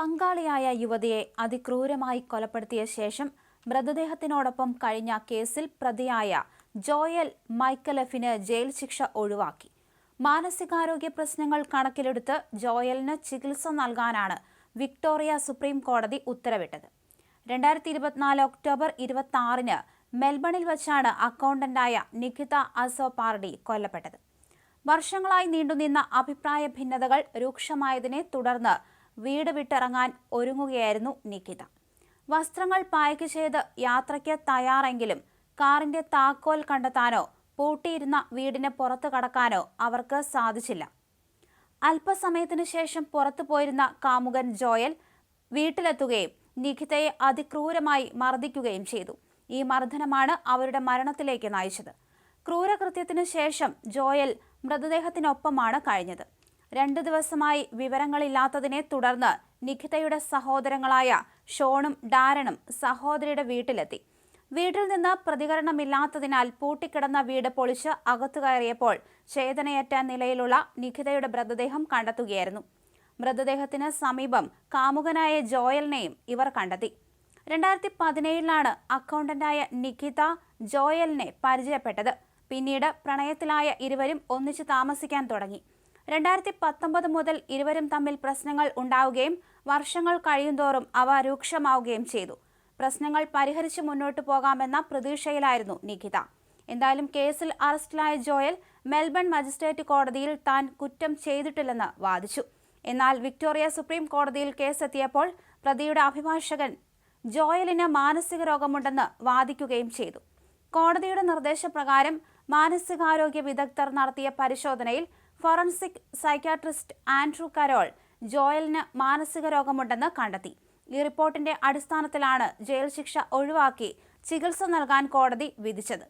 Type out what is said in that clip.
പങ്കാളിയായ യുവതിയെ അതിക്രൂരമായി കൊലപ്പെടുത്തിയ ശേഷം മൃതദേഹത്തിനോടൊപ്പം കഴിഞ്ഞ കേസിൽ പ്രതിയായ ജോയൽ മൈക്കലഫിന് ജയിൽ ശിക്ഷ ഒഴിവാക്കി. മാനസികാരോഗ്യ പ്രശ്നങ്ങൾ കണക്കിലെടുത്ത് ജോയലിന് ചികിത്സ നൽകാനാണ് വിക്ടോറിയ സുപ്രീം കോടതി ഉത്തരവിട്ടത്. രണ്ടായിരത്തി ഇരുപത്തിനാല് ഒക്ടോബർ ഇരുപത്തി മെൽബണിൽ വച്ചാണ് അക്കൗണ്ടന്റായ നിഖിത അസോപാർഡി കൊല്ലപ്പെട്ടത്. വർഷങ്ങളായി നീണ്ടുനിന്ന അഭിപ്രായ ഭിന്നതകൾ രൂക്ഷമായതിനെ തുടർന്ന് വീട് വിട്ടിറങ്ങാൻ ഒരുങ്ങുകയായിരുന്നു നിഖിത വസ്ത്രങ്ങൾ പായ്ക്ക് ചെയ്ത് യാത്രയ്ക്ക് തയ്യാറെങ്കിലും കാറിന്റെ താക്കോൽ കണ്ടെത്താനോ പൂട്ടിയിരുന്ന വീടിന് പുറത്തു കടക്കാനോ അവർക്ക് സാധിച്ചില്ല. അല്പസമയത്തിനു ശേഷം പുറത്തു പോയിരുന്ന കാമുകൻ ജോയൽ വീട്ടിലെത്തുകയും നിഖിതയെ അതിക്രൂരമായി മർദ്ദിക്കുകയും ചെയ്തു. ഈ മർദ്ദനമാണ് അവരുടെ മരണത്തിലേക്ക് നയിച്ചത്. ക്രൂരകൃത്യത്തിനു ശേഷം ജോയൽ മൃതദേഹത്തിനൊപ്പമാണ് കഴിഞ്ഞത്. രണ്ടു ദിവസമായി വിവരങ്ങളില്ലാത്തതിനെ തുടർന്ന് നിഖിതയുടെ സഹോദരങ്ങളായ ഷോണും ഡാരനും സഹോദരിയുടെ വീട്ടിലെത്തി. വീട്ടിൽ നിന്ന് പ്രതികരണമില്ലാത്തതിനാൽ പൂട്ടിക്കിടന്ന വീട് പൊളിച്ച് അകത്തു കയറിയപ്പോൾ ചേതനയേറ്റ നിലയിലുള്ള നിഖിതയുടെ മൃതദേഹം കണ്ടെത്തുകയായിരുന്നു. മൃതദേഹത്തിന് സമീപം കാമുകനായ ജോയലിനെയും ഇവർ കണ്ടെത്തി. രണ്ടായിരത്തി പതിനേഴിലാണ് അക്കൗണ്ടന്റായ നിഖിത ജോയലിനെ പരിചയപ്പെട്ടത്. പിന്നീട് പ്രണയത്തിലായ ഇരുവരും ഒന്നിച്ചു താമസിക്കാൻ തുടങ്ങി. രണ്ടായിരത്തി പത്തൊമ്പത് മുതൽ ഇരുവരും തമ്മിൽ പ്രശ്നങ്ങൾ ഉണ്ടാവുകയും വർഷങ്ങൾ കഴിയുന്തോറും അവ രൂക്ഷമാവുകയും ചെയ്തു. പ്രശ്നങ്ങൾ പരിഹരിച്ച് മുന്നോട്ടു പോകാമെന്ന പ്രതീക്ഷയിലായിരുന്നു നിഖിത. എന്തായാലും കേസിൽ അറസ്റ്റിലായ ജോയൽ മെൽബൺ മജിസ്ട്രേറ്റ് കോടതിയിൽ താൻ കുറ്റം ചെയ്തിട്ടില്ലെന്ന് വാദിച്ചു. എന്നാൽ വിക്ടോറിയ സുപ്രീം കോടതിയിൽ കേസെത്തിയപ്പോൾ പ്രതിയുടെ അഭിഭാഷകൻ ജോയലിന് മാനസിക രോഗമുണ്ടെന്ന് വാദിക്കുകയും ചെയ്തു. കോടതിയുടെ നിർദ്ദേശപ്രകാരം മാനസികാരോഗ്യ വിദഗ്ധർ നടത്തിയ പരിശോധനയിൽ ഫോറൻസിക് സൈക്യാട്രിസ്റ്റ് ആൻഡ്രൂ കരോൾ ജോയലിന് മാനസിക രോഗമുണ്ടെന്ന് കണ്ടെത്തി. ഈ റിപ്പോർട്ടിന്റെ അടിസ്ഥാനത്തിലാണ് ജയിൽ ശിക്ഷ ഒഴിവാക്കി ചികിത്സ നൽകാൻ കോടതി വിധിച്ചത്.